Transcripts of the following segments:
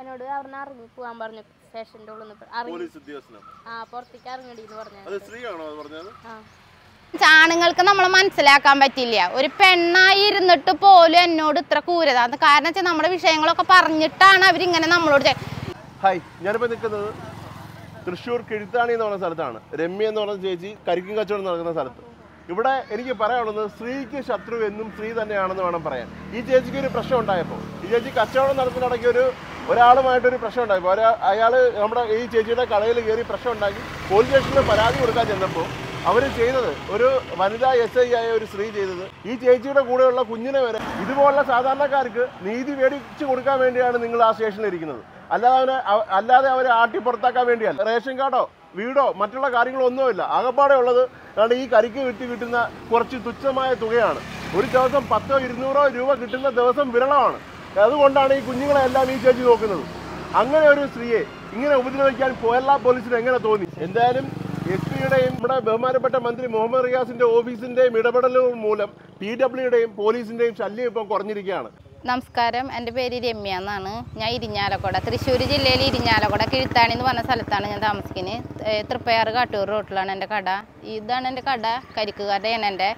എന്നോട് അവിടുന്ന് ഇറങ്ങി പോവാൻ പറഞ്ഞു. സ്റ്റേഷന്റെ ഉള്ളിൽ നിന്ന് പോലീസ് ഉദ്യോഗസ്ഥനോ? ആ പുറത്തേക്ക് ഇറങ്ങടി പറഞ്ഞു ആണുങ്ങൾക്ക് നമ്മൾ മനസ്സിലാക്കാൻ പറ്റില്ല. ഒരു പെണ്ണായി ഇരുന്നിട്ട് പോലും എന്നോട് ഇത്ര ക്രൂരത. അത് കാരണം വെച്ചാൽ നമ്മുടെ വിഷയങ്ങളൊക്കെ പറഞ്ഞിട്ടാണ് അവരിങ്ങനെ നമ്മളോട് ഹായ് ഞാനിപ്പോൾ നിൽക്കുന്നത് തൃശ്ശൂർ കിഴുത്താണി എന്ന് പറഞ്ഞ സ്ഥലത്താണ്. രമ്യ എന്ന് പറഞ്ഞ ചേച്ചി കരിക്കും കച്ചവടം നടക്കുന്ന സ്ഥലത്ത്. ഇവിടെ എനിക്ക് പറയാനുള്ളത് സ്ത്രീക്ക് ശത്രു എന്നും സ്ത്രീ തന്നെയാണെന്ന് വേണം പറയാൻ. ഈ ചേച്ചിക്ക് ഒരു പ്രശ്നം ഉണ്ടായപ്പോൾ ഈ ചേച്ചി കച്ചവടം നടത്തുന്നിടയ്ക്ക് ഒരു ഒരാളുമായിട്ടൊരു പ്രശ്നം ഉണ്ടായി അയാൾ നമ്മുടെ ഈ ചേച്ചിയുടെ കടയിൽ കയറി പ്രശ്നം ഉണ്ടാക്കി പോലീസ് സ്റ്റേഷനിൽ പരാതി കൊടുക്കാൻ ചെന്നപ്പോൾ അവർ ചെയ്തത് ഒരു വനിതാ എസ് ഐ ആയ ഒരു സ്ത്രീ ചെയ്തത്. ഈ ചേച്ചിയുടെ കൂടെയുള്ള കുഞ്ഞിനെ വരെ ഇതുപോലുള്ള സാധാരണക്കാർക്ക് നീതി മേടിച്ചു കൊടുക്കാൻ വേണ്ടിയാണ് നിങ്ങൾ ആ സ്റ്റേഷനിൽ ഇരിക്കുന്നത്. അല്ലാതെ അവനെ അല്ലാതെ അവരെ ആട്ടി പുറത്താക്കാൻ വേണ്ടിയല്ല. റേഷൻ കാർഡോ വീടോ മറ്റുള്ള കാര്യങ്ങളോ ഒന്നുമില്ല ആകപ്പാടെ ഉള്ളത് അതാണ് ഈ കരിക്ക് വിട്ടി കിട്ടുന്ന കുറച്ച് തുച്ഛമായ തുകയാണ്. ഒരു ദിവസം പത്തോ ഇരുന്നൂറോ രൂപ കിട്ടുന്ന ദിവസം വിരളമാണ്. അതുകൊണ്ടാണ് ഈ കുഞ്ഞുങ്ങളെല്ലാം ഈ ചേച്ചി നോക്കുന്നത്. അങ്ങനെ ഒരു സ്ത്രീയെ ഇങ്ങനെ ഉപദ്രവിക്കാൻ കേരള പോലീസിന് എങ്ങനെ തോന്നി? എന്തായാലും എസ് പിയുടെയും നമ്മുടെ ബഹുമാനപ്പെട്ട മന്ത്രി മുഹമ്മദ് റിയാസിന്റെ ഓഫീസിന്റെയും ഇടപെടലുകൾ മൂലം പി ഡബ്ല്യുടെയും പോലീസിന്റെയും ശല്യം ഇപ്പം കുറഞ്ഞിരിക്കുകയാണ്. നമസ്കാരം. എന്റെ പേര് രമ്യ എന്നാണ്. ഞാൻ ഇരിഞ്ഞാലക്കുട തൃശ്ശൂർ ജില്ലയിൽ ഇരിഞ്ഞാലക്കുട കിഴുത്താണി എന്ന് പറഞ്ഞ സ്ഥലത്താണ് ഞാൻ താമസിക്കുന്നത്. തൃപ്പയാറ് കാട്ടൂർ റോട്ടിലാണ് എന്റെ കട. ഇതാണ് എന്റെ കട. കരിക്കുകാരുടെയാണ് എന്റെ.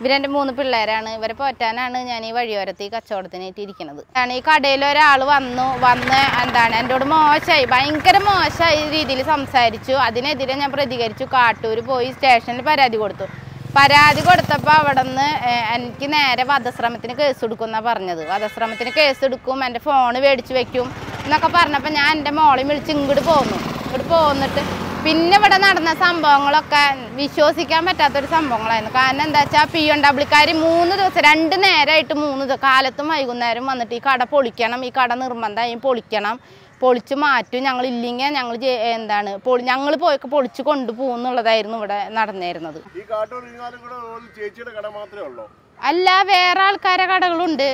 ഇവരെന്റെ മൂന്ന് പിള്ളേരാണ്. ഇവരെ പോറ്റാനാണ് ഞാൻ ഈ വഴിയോരത്ത് ഈ കച്ചവടത്തിനായിട്ട് ഇരിക്കുന്നത് ഈ കടയിൽ ഒരാൾ വന്നു. വന്ന് എന്താണ് എന്നോട് മോശമായി ഭയങ്കര മോശമായ രീതിയിൽ സംസാരിച്ചു. അതിനെതിരെ ഞാൻ പ്രതികരിച്ചു. കാട്ടൂർ പോയി സ്റ്റേഷനിൽ പരാതി കൊടുത്തു. പരാതി കൊടുത്തപ്പോൾ അവിടെ നിന്ന് എനിക്ക് നേരെ വധശ്രമത്തിന് കേസ് എടുക്കുമെന്നാണ് പറഞ്ഞത്. വധശ്രമത്തിന് കേസ് എടുക്കും എന്റെ ഫോൺ മേടിച്ച് വെക്കും എന്നൊക്കെ പറഞ്ഞപ്പോൾ ഞാൻ എന്റെ മോളെ വിളിച്ച് ഇങ്ങോട്ട് പോന്നു. ഇങ്ങോട്ട് പോന്നിട്ട് പിന്നെ ഇവിടെ നടന്ന സംഭവങ്ങളൊക്കെ വിശ്വസിക്കാൻ പറ്റാത്തൊരു സംഭവങ്ങളായിരുന്നു. കാരണം എന്താ വെച്ചാൽ പി എൻ ഡബ്ല്യൂക്കാർ മൂന്ന് ദിവസം രണ്ട് നേരമായിട്ട് മൂന്ന് ദിവസം കാലത്തും വൈകുന്നേരം വന്നിട്ട് ഈ കട പൊളിക്കണം ഈ കട നിർബന്ധമായും പൊളിക്കണം പൊളിച്ച് മാറ്റും. ഞങ്ങൾ ഇല്ലെങ്കിൽ ഞങ്ങൾ എന്താണ് പൊളി ഞങ്ങൾ പോയൊക്കെ പൊളിച്ച് കൊണ്ടുപോകും എന്നുള്ളതായിരുന്നു ഇവിടെ നടന്നിരുന്നത്. അല്ല വേറെ ആൾക്കാരെ കടകളുണ്ട്.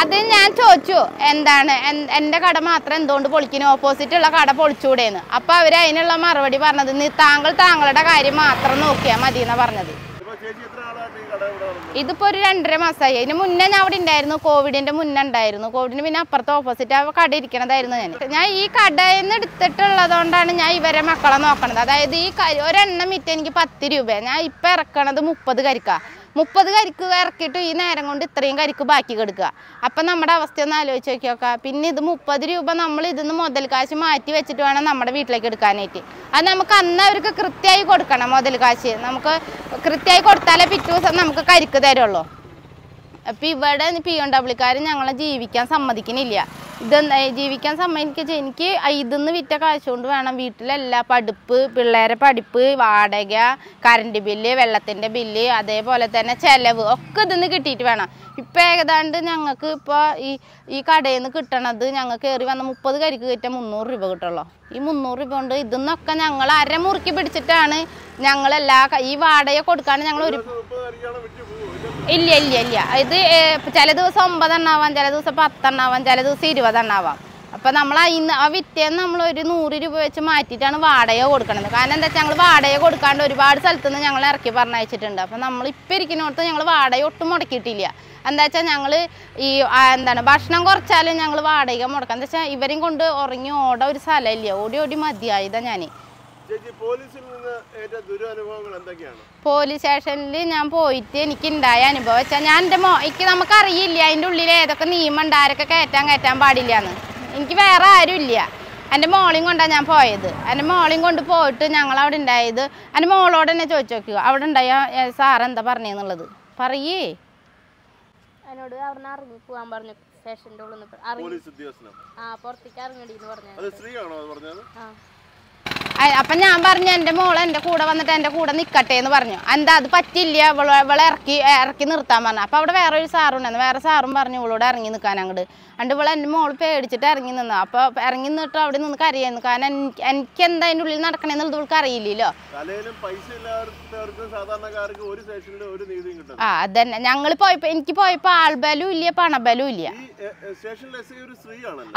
അത് ഞാൻ ചോദിച്ചു എന്താണ്? എന്റെ എന്റെ കട മാത്രം എന്തുകൊണ്ട് പൊളിക്കുന്നു? ഓപ്പോസിറ്റ് ഉള്ള കട പൊളിച്ചുകൂടെയെന്ന് അപ്പൊ അവർ അതിനുള്ള മറുപടി പറഞ്ഞത് "നീ താങ്കൾ താങ്കളുടെ കാര്യം മാത്രം നോക്കിയാൽ മതി എന്നാ പറഞ്ഞത് ഇതിപ്പോ ഒരു രണ്ടര മാസമായി അതിന് മുന്നേ ഞാൻ അവിടെ ഉണ്ടായിരുന്നു കോവിഡിന്റെ മുന്നേ ഉണ്ടായിരുന്നു. കോവിഡിന് പിന്നെ അപ്പുറത്തെ ഓപ്പോസിറ്റ് ആ കട ഇരിക്കണതായിരുന്നു ഞാൻ. ഞാൻ ഈ കടയിൽ നിന്ന് എടുത്തിട്ടുള്ളതുകൊണ്ടാണ് ഞാൻ ഇവരെ മക്കളെ നോക്കണത്. അതായത് ഈ ഒരെണ്ണം വിറ്റ് എനിക്ക് പത്ത് രൂപ ഞാൻ ഇപ്പൊ ഇറക്കണത് മുപ്പത് കരിക്ക. മുപ്പത് കരിക്ക് ഇറക്കിയിട്ട് ഈ നേരം കൊണ്ട് ഇത്രയും കരിക്ക് ബാക്കി കെടുക്കുക. അപ്പം നമ്മുടെ അവസ്ഥ ഒന്ന് ആലോചിച്ച് നോക്കി നോക്കുക പിന്നെ ഇത് മുപ്പത് രൂപ നമ്മൾ ഇതിന്ന് മുതൽ കാശ് മാറ്റി വെച്ചിട്ട് വേണം നമ്മുടെ വീട്ടിലേക്ക് എടുക്കാനായിട്ട്. അത് നമുക്ക് അന്ന് അവർക്ക് കൃത്യമായി കൊടുക്കണം മുതൽ കാശ്. നമുക്ക് കൃത്യമായി കൊടുത്താലേ പിറ്റേ ദിവസം നമുക്ക് കരിക്ക് തരുള്ളൂ. അപ്പം ഇവിടെ പി എം ഡബ്ല്യൂക്കാർ ഞങ്ങളെ ജീവിക്കാൻ സമ്മതിക്കുന്നില്ല ഇത് ജീവിക്കാൻ സമ്മതിക്കുക എനിക്ക് ഇതിന്ന് വിറ്റ കാശ് കൊണ്ട് വേണം വീട്ടിലെല്ലാ പഠിപ്പ് പിള്ളേരെ പഠിപ്പ് വാടക കറണ്ട് ബില്ല് വെള്ളത്തിന്റെ ബില്ല് അതേപോലെ തന്നെ ചിലവ് ഒക്കെ ഇതിന്ന് കിട്ടിയിട്ട് വേണം. ഇപ്പം ഏതാണ്ട് ഞങ്ങൾക്ക് ഇപ്പോൾ ഈ ഈ കടയിൽ നിന്ന് കിട്ടണത് ഞങ്ങൾക്ക് കയറി വന്ന മുപ്പത് കരിക്ക് കിറ്റാൻ മുന്നൂറ് രൂപ കിട്ടുള്ളൂ. ഈ മുന്നൂറ് രൂപ കൊണ്ട് ഇതിന്നൊക്കെ ഞങ്ങൾ അരമുറുക്കി പിടിച്ചിട്ടാണ് ഞങ്ങളെല്ലാ ഈ വാടക കൊടുക്കാൻ ഞങ്ങൾ ഒരു ഇല്ല ഇല്ല ഇല്ല. ഇത് ചില ദിവസം ഒമ്പതെണ്ണാവാം ചില ദിവസം പത്തെണ്ണാവാം ചില ദിവസം ഇരുപതെണ്ണാവാം. അപ്പം നമ്മൾ ഇന്ന് ആ വിറ്റേന്ന് നമ്മൾ ഒരു നൂറ് രൂപ വെച്ച് മാറ്റിയിട്ടാണ് വാടക കൊടുക്കുന്നത് കാരണം എന്താ വെച്ചാൽ ഞങ്ങൾ വാടക കൊടുക്കാണ്ട് ഒരുപാട് സ്ഥലത്തു നിന്ന് ഞങ്ങൾ ഇറക്കി പറഞ്ഞയച്ചിട്ടുണ്ട്. അപ്പം നമ്മൾ ഇപ്പം ഇരിക്കുന്നിടത്ത് ഞങ്ങൾ വാടക ഒട്ടും മുടക്കിയിട്ടില്ല. എന്താ വെച്ചാൽ ഞങ്ങൾ ഈ എന്താണ് ഭക്ഷണം കുറച്ചാലും ഞങ്ങൾ വാടക മുടക്കാം. എന്താ വെച്ചാൽ ഇവരെയും കൊണ്ട് ഉറങ്ങി ഓടാൻ ഒരു സ്ഥലമില്ല ഓടി ഓടി മതിയായതാ ഞാൻ ചേച്ചി പോലീസിൽ നിന്ന് ദുരനുഭവങ്ങൾ എന്തൊക്കെയാണ്? പോലീസ് സ്റ്റേഷനിൽ ഞാൻ പോയിട്ട് എനിക്ക് ഉണ്ടായ അനുഭവം വെച്ചാൽ ഞാൻ എന്റെ മോ എനിക്ക് നമുക്കറിയില്ല അതിന്റെ ഉള്ളിൽ ഏതൊക്കെ നിയമം ഉണ്ട് ആരൊക്കെ കയറ്റാൻ കയറ്റാൻ പാടില്ല എന്ന് എനിക്ക് വേറെ ആരും ഇല്ല. എന്റെ മോളെയും കൊണ്ടാ ഞാൻ പോയത്. എന്റെ മോളെയും കൊണ്ട് പോയിട്ട് ഞങ്ങൾ അവിടെ ഉണ്ടായത്. എന്റെ മോളോട് തന്നെ ചോദിച്ചു നോക്കുക അവിടെ ഉണ്ടായ സാർ എന്താ പറഞ്ഞെന്നുള്ളത്? പറയേ. എന്നോട് അവിടുന്ന് ഇറങ്ങി പോകാൻ പറഞ്ഞു സ്റ്റേഷന്റെ ഉള്ളിൽ നിന്ന് ആ പുറത്തേക്ക് ഇറങ്ങടി എന്ന് പറഞ്ഞു സ്ത്രീയാണോ പറഞ്ഞത്? ആ. അപ്പൊ ഞാൻ പറഞ്ഞു എന്റെ മോളെ എന്റെ കൂടെ വന്നിട്ട് എന്റെ കൂടെ നിൽക്കട്ടെ എന്ന് പറഞ്ഞു. എന്താ അത് പറ്റില്ല. ഇവളെ ഇവളെ ഇറക്കി ഇറക്കി നിർത്താൻ പറഞ്ഞു. അപ്പൊ അവിടെ വേറെ ഒരു സാറുണ്ടായിരുന്നു വേറെ സാറും പറഞ്ഞു ഇവളോട് ഇറങ്ങി നിൽക്കാൻ അങ്ങോട്ട് അണ്ട് ഇവളെ എന്റെ മോൾ പേടിച്ചിട്ട് ഇറങ്ങി നിന്ന്. അപ്പൊ ഇറങ്ങി നിന്നിട്ട് അവിടെ നിന്ന് കരയായിരുന്നു. കാരണം എനിക്ക് എന്താ അതിന്റെ ഉള്ളിൽ നടക്കണേന്നുള്ളത് ഇവൾക്ക് അറിയില്ലല്ലോ. ആ അതന്നെ. ഞങ്ങൾ പോയപ്പോ എനിക്ക് പോയപ്പോ ആൾബലും ഇല്ല പണബലും ഇല്ല.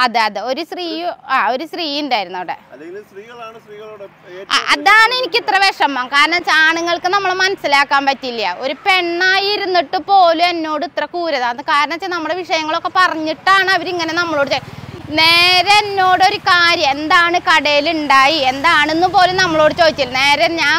അതെ അതെ. ഒരു സ്ത്രീ ആ ഒരു സ്ത്രീ ഉണ്ടായിരുന്നു അവിടെ. സ്ത്രീകളാണ് അതാണ് എനിക്ക് ഇത്ര വിഷമം. കാരണം ആണുങ്ങൾക്ക് നമ്മൾ മനസ്സിലാക്കാൻ പറ്റില്ല. ഒരു പെണ്ണായി ഇരുന്നിട്ട് പോലും എന്നോട് ഇത്ര ക്രൂരത. കാരണം വെച്ചാൽ നമ്മുടെ വിഷയങ്ങളൊക്കെ പറഞ്ഞിട്ടാണ് അവരിങ്ങനെ നമ്മളോട് നേരെ എന്നോട് ഒരു കാര്യം എന്താണ് കടയിൽ ഉണ്ടായി എന്താണെന്ന് പോലും നമ്മളോട് ചോദിച്ചില്ല. നേരെ ഞാൻ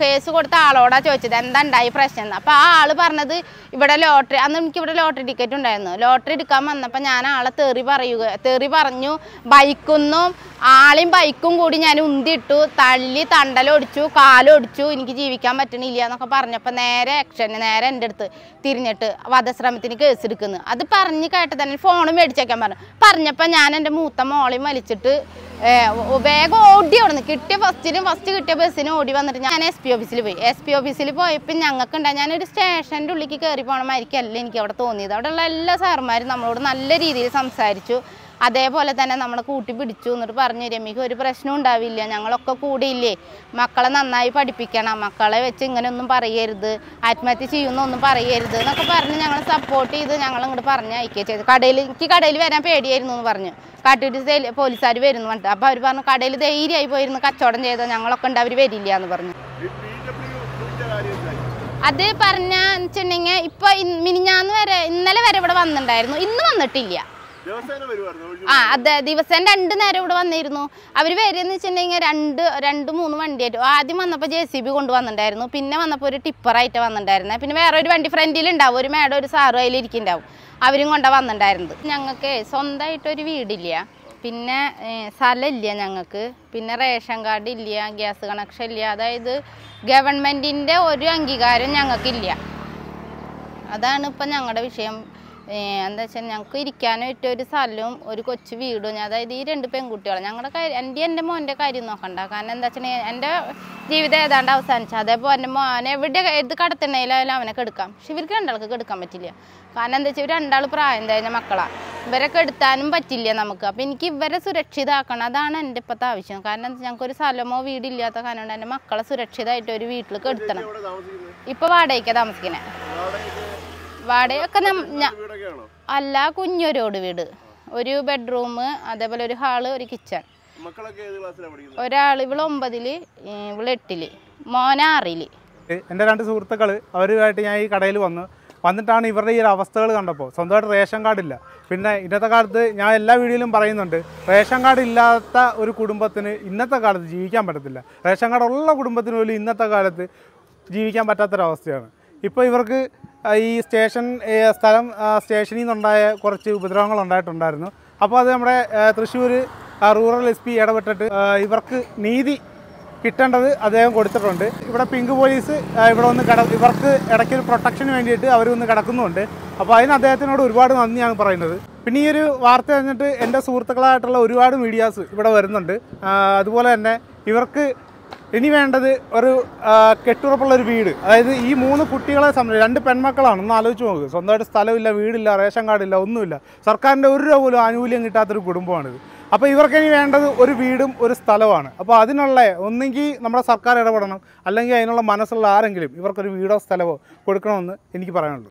കേസ് കൊടുത്ത ആളോടാ ചോദിച്ചത് എന്താ ഉണ്ടായി പ്രശ്നം എന്ന് അപ്പോൾ ആ ആൾ പറഞ്ഞത് ഇവിടെ ലോട്ടറി അന്ന് എനിക്ക് ഇവിടെ ലോട്ടറി ടിക്കറ്റ് ഉണ്ടായിരുന്നു. ലോട്ടറി എടുക്കാൻ വന്നപ്പോൾ ഞാൻ ആളെ തെറി പറയുക തെറി പറഞ്ഞു ബൈക്കൊന്നും ആളെയും ബൈക്കും കൂടി ഞാൻ ഉന്തിട്ടു തള്ളി തണ്ടലൊടിച്ചു കാലൊടിച്ചു എനിക്ക് ജീവിക്കാൻ പറ്റണില്ല എന്നൊക്കെ പറഞ്ഞപ്പോൾ നേരെ ആക്ഷന് നേരെ എന്റെ അടുത്ത് തിരിഞ്ഞിട്ട് വധശ്രമത്തിന് കേസ് എടുക്കുന്നു. അത് പറഞ്ഞ് കേട്ട് തന്നെ ഫോൺ മേടിച്ചേക്കാൻ പറഞ്ഞു. പറഞ്ഞപ്പോൾ ഞാൻ എന്റെ മൂത്ത മോളെയും വലിച്ചിട്ട് വേഗം ഓടി അവിടുന്ന്. കിട്ടിയ ഫസ്റ്റിലും ഫസ്റ്റ് കിട്ടിയ ബസ്സിന് ഓടി വന്നിട്ട് ഞാൻ എസ് പി ഓഫീസിൽ പോയി. എസ് പി ഓഫീസിൽ പോയപ്പോൾ ഞങ്ങൾക്ക് ഉണ്ടായി ഞാനൊരു സ്റ്റേഷന്റെ ഉള്ളിലേക്ക് കയറി പോകണമായിരിക്കും അല്ല എനിക്ക് അവിടെ തോന്നിയത്. അവിടെയുള്ള എല്ലാ സാറുമാരും നമ്മളോട് നല്ല രീതിയിൽ സംസാരിച്ചു. അതേപോലെ തന്നെ നമ്മളെ കൂട്ടി പിടിച്ചു എന്നിട്ട് പറഞ്ഞു രമ്യക്ക് ഒരു പ്രശ്നം ഉണ്ടാവില്ല. ഞങ്ങളൊക്കെ കൂടിയില്ലേ? മക്കളെ നന്നായി പഠിപ്പിക്കണം. മക്കളെ വെച്ച് ഇങ്ങനെയൊന്നും പറയരുത്. ആത്മഹത്യ ചെയ്യുന്നൊന്നും പറയരുത്. എന്നൊക്കെ പറഞ്ഞ് ഞങ്ങൾ സപ്പോർട്ട് ചെയ്ത് ഞങ്ങൾ ഇങ്ങോട്ട് പറഞ്ഞ് അയക്കുക ചെയ്തു. കടയിൽ എനിക്ക് കടയിൽ വരാൻ പേടിയായിരുന്നു എന്ന് പറഞ്ഞു. കാട്ടിട്ട് പോലീസുകാർ വരുന്നു പറഞ്ഞിട്ട്. അപ്പോൾ അവർ പറഞ്ഞു കടയിൽ ധൈര്യമായി പോയിരുന്നു കച്ചവടം ചെയ്തോ ഞങ്ങളൊക്കെ ഉണ്ട്. അവർ വരില്ല എന്ന് പറഞ്ഞു? അത് പറഞ്ഞ വെച്ചിട്ടുണ്ടെങ്കിൽ ഇപ്പൊ മിനിഞ്ഞാന്ന് വരെ ഇന്നലെ വരെ ഇവിടെ വന്നിട്ടുണ്ടായിരുന്നു. ഇന്ന് വന്നിട്ടില്ല. ആ അതെ ദിവസം രണ്ട് നേരം ഇവിടെ വന്നിരുന്നു. അവർ വരുന്ന വെച്ചിട്ടുണ്ടെങ്കിൽ രണ്ട് രണ്ട് മൂന്ന് വണ്ടിയായിട്ട്. ആദ്യം വന്നപ്പോൾ ജെ സി ബി കൊണ്ടുവന്നിട്ടുണ്ടായിരുന്നു. പിന്നെ വന്നപ്പോൾ ഒരു ടിപ്പറായിട്ട് വന്നിട്ടുണ്ടായിരുന്നത് പിന്നെ വേറെ ഒരു വണ്ടി ഫ്രണ്ടിലുണ്ടാവും ഒരു മേഡം ഒരു സാറും അതിലിരിക്കുന്നുണ്ടാവും അവരും കൊണ്ടാണ് വന്നിട്ടുണ്ടായിരുന്നത്. ഞങ്ങൾക്ക് സ്വന്തമായിട്ടൊരു വീടില്ല. പിന്നെ സ്ഥലമില്ല ഞങ്ങൾക്ക്. പിന്നെ റേഷൻ കാർഡ് ഇല്ല ഗ്യാസ് കണക്ഷൻ ഇല്ല. അതായത് ഗവൺമെന്റിന്റെ ഒരു അംഗീകാരം ഞങ്ങൾക്കില്ല. അതാണ് ഇപ്പം ഞങ്ങളുടെ വിഷയം. എന്താ വെച്ചാൽ ഞങ്ങൾക്ക് ഇരിക്കാനായിട്ട് ഒരു സ്ഥലവും ഒരു കൊച്ചു വീടും. അതായത് ഈ രണ്ട് പെൺകുട്ടികളും. ഞങ്ങളുടെ കാര്യം എന്റെ എന്റെ മോന്റെ കാര്യം നോക്കണ്ട. കാരണം എന്താ വെച്ചാൽ എന്റെ ജീവിതം ഏതാണ്ട് അവസാനിച്ചു. അതേപോലെ എന്റെ മോനെ എവിടെ ഏത് കടത്തിണ്ടെങ്കിലും അവനെ കെടുക്കാം. പക്ഷെ ഇവർക്ക് രണ്ടാൾക്ക് കെടുക്കാൻ പറ്റില്ല. കാരണം എന്താ വെച്ചാൽ ഇവർ രണ്ടാൾ പ്രായം കഴിഞ്ഞ മക്കളാണ് ഇവരെ കെടുത്താനും പറ്റില്ല നമുക്ക്. അപ്പം എനിക്ക് ഇവരെ സുരക്ഷിതമാക്കണം അതാണ് എന്റെ ഇപ്പോഴത്തെ ആവശ്യം. കാരണം എന്താ ഞങ്ങൾക്ക് ഒരു സ്ഥലമോ വീടില്ലാത്ത കാരണം കൊണ്ട് എന്റെ മക്കളെ സുരക്ഷിതമായിട്ട് ഒരു വീട്ടിൽ കെടുത്തണം. താമസിക്കുന്നത് ഇപ്പോൾ വാടകയ്ക്കാണ് താമസിക്കുന്നത് വാടകയ്ക്ക് അല്ല കുഞ്ഞൊരോട് വീട്. ഒരു ബെഡ്റൂം അതേപോലെ ഒരു ഹാൾ ഒരു കിച്ചൺ. ഒരാൾ ഇവൾ ഒമ്പതിൽ ഇവൾ എട്ടിൽ മോന ആറിൽ. എന്റെ രണ്ട് സുഹൃത്തുക്കൾ അവരുമായിട്ട് ഞാൻ ഈ കടയിൽ വന്ന്. വന്നിട്ടാണ് ഇവരുടെ ഈ ഒരു അവസ്ഥകൾ കണ്ടപ്പോൾ. സ്വന്തമായിട്ട് റേഷൻ കാർഡില്ല പിന്നെ ഇന്നത്തെ കാലത്ത് ഞാൻ എല്ലാ വീഡിയോയിലും പറയുന്നുണ്ട് റേഷൻ കാർഡ് ഇല്ലാത്ത ഒരു കുടുംബത്തിന് ഇന്നത്തെ കാലത്ത് ജീവിക്കാൻ പറ്റത്തില്ല. റേഷൻ കാർഡ് ഉള്ള കുടുംബത്തിന് പോലും ഇന്നത്തെ കാലത്ത് ജീവിക്കാൻ പറ്റാത്തൊരവസ്ഥയാണ്. ഇപ്പോൾ ഇവർക്ക് ഈ സ്റ്റേഷൻ സ്ഥലം സ്റ്റേഷനിൽ നിന്നുണ്ടായ കുറച്ച് ഉപദ്രവങ്ങൾ ഉണ്ടായിട്ടുണ്ടായിരുന്നു. അപ്പോൾ അത് നമ്മുടെ തൃശ്ശൂർ റൂറൽ എസ് പി ഇടപെട്ടിട്ട് ഇവർക്ക് നീതി കിട്ടേണ്ടത് അദ്ദേഹം കൊടുത്തിട്ടുണ്ട്. ഇവിടെ പിങ്ക് പോലീസ് ഇവിടെ ഒന്ന് കിട ഇവർക്ക് ഇടയ്ക്ക് ഒരു പ്രൊട്ടക്ഷന് വേണ്ടിയിട്ട് അവർ കിടക്കുന്നുണ്ട്. അപ്പോൾ അതിന് അദ്ദേഹത്തിനോട് ഒരുപാട് നന്ദിയാണ് പറയുന്നത്. പിന്നെ ഈ ഒരു വാർത്ത കഴിഞ്ഞിട്ട് എന്റെ സുഹൃത്തുക്കളായിട്ടുള്ള ഒരുപാട് മീഡിയാസ് ഇവിടെ വരുന്നുണ്ട്. അതുപോലെ തന്നെ ഇവർക്ക് ഇനി വേണ്ടത് ഒരു കെട്ടുറപ്പുള്ള ഒരു വീട്. അതായത് ഈ മൂന്ന് കുട്ടികളെ സംബന്ധിച്ച് രണ്ട് പെൺമക്കളാണ്. ഒന്ന് ആലോചിച്ച് നോക്കുക സ്വന്തമായിട്ട് സ്ഥലമില്ല വീടില്ല റേഷൻ കാർഡില്ല ഒന്നുമില്ല. സർക്കാരിന്റെ ഒരു രൂപ പോലും ആനുകൂല്യം കിട്ടാത്തൊരു കുടുംബമാണിത്. അപ്പോൾ ഇവർക്ക് ഇനി വേണ്ടത് ഒരു വീടും ഒരു സ്ഥലമാണ് അപ്പോൾ അതിനുള്ള ഒന്നെങ്കിൽ നമ്മുടെ സർക്കാർ ഇടപെടണം. അല്ലെങ്കിൽ അതിനുള്ള മനസ്സുള്ള ആരെങ്കിലും ഇവർക്കൊരു വീടോ സ്ഥലമോ കൊടുക്കണമെന്ന് എനിക്ക് പറയാനുള്ളൂ.